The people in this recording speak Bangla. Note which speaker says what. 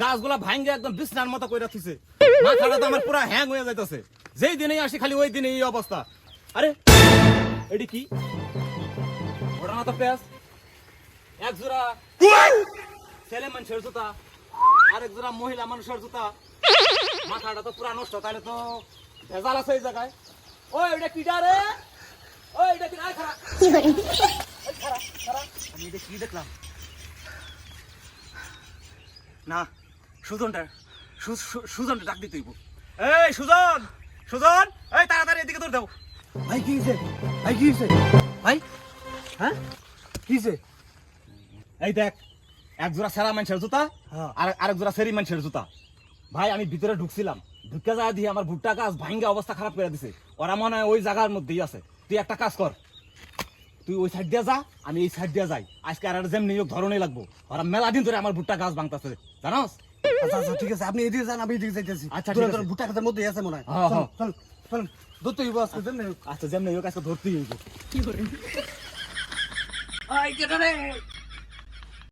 Speaker 1: গাছগুলা ভাঙ্গে একদম বিছনার মতো করে রাখছে মাথাটা তো আমার পুরো হ্যাং হয়ে যাইতেছে। যেই দিনেই আসি খালি ওই দিনে এই অবস্থা। আরে এডি কি? ওটা না তো পেঁয়াজ এক জোড়া ছেলে মানুষের জুতা আরেক জোড়া মহিলা মানুষের জুতা। মাথাটা তো পুরা নষ্ট তাহলে তো ভেজাল আছে এই জায়গায়। ওই এটা কিটা রে? ওই এটা খারাপ আমি এটা কি দেখলাম? না। সুজনটা সুজনটা ডাক দিতে হইব। এই সুজন! সুজন! এই তাড়াতাড়ি এদিকে তোর দাও।
Speaker 2: ভাই কি হয়েছে ভাই কি হয়েছে ভাই? হ্যাঁ? কি হয়েছে
Speaker 1: এই দেখ এক জোড়া সেরা মানুষের জুতা
Speaker 2: হ্যাঁ।
Speaker 1: আর আরেক জোড়া সেরি মানুষের জুতা। ভাই আমি ভিতরে ঢুকছিলাম। ঢুকে যা দিয়ে আমার ভুট্টা গাছ ভাঙ্গা অবস্থা খারাপ করে দিছে। ওরা মনে হয় ওই জায়গার মধ্যেই আছে। তুই একটা কাজ কর। তুই ওই সাইড দিয়ে যা আমি এই সাইড দিয়ে যাই। আজকে আর যেমনি হোক ধরনই লাগবো। ওরা মেলা দিন ধরে আমার ভুট্টা গাছ ভাঙতেছে। জানোস?
Speaker 2: আচ্ছা আচ্ছা ঠিক আছে আপনি এদিকে যান আমি এদিকে যাইতেছি
Speaker 1: আচ্ছা,
Speaker 2: তোরা
Speaker 1: ঠিক
Speaker 2: তোর
Speaker 1: আছে।
Speaker 2: ভুট্টা খাতের মধ্যে আছে মনে হয়
Speaker 1: হ্যাঁ,
Speaker 2: চল
Speaker 1: হ্যাঁ।
Speaker 2: চল চল ধরতে হইব আজকে যেমনি।
Speaker 1: আচ্ছা যেমনি হোক আজকে ধরতেই হইব
Speaker 2: আই কেটে রে